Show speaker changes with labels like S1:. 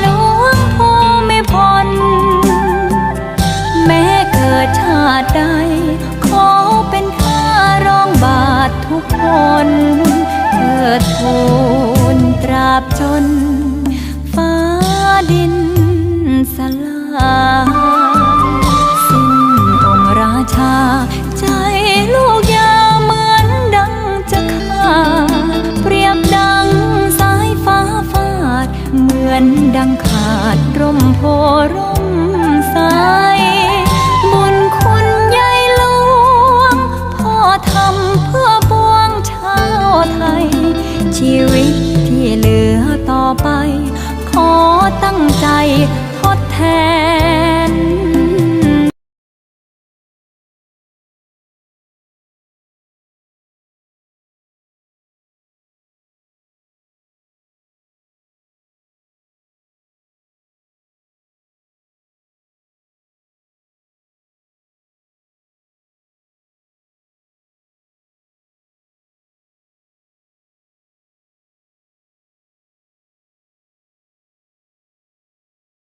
S1: หลวงภูมิพล แม้เกิดชาใด ขอเป็นข้ารองบาททุกคนเกิดทูลตราบจน ฟ้าดินสลาย ดังขาดร่มโพร่มสาบุญคุณยายหลวงพ่อทำเพื่อบวงชาวไทยชีวิต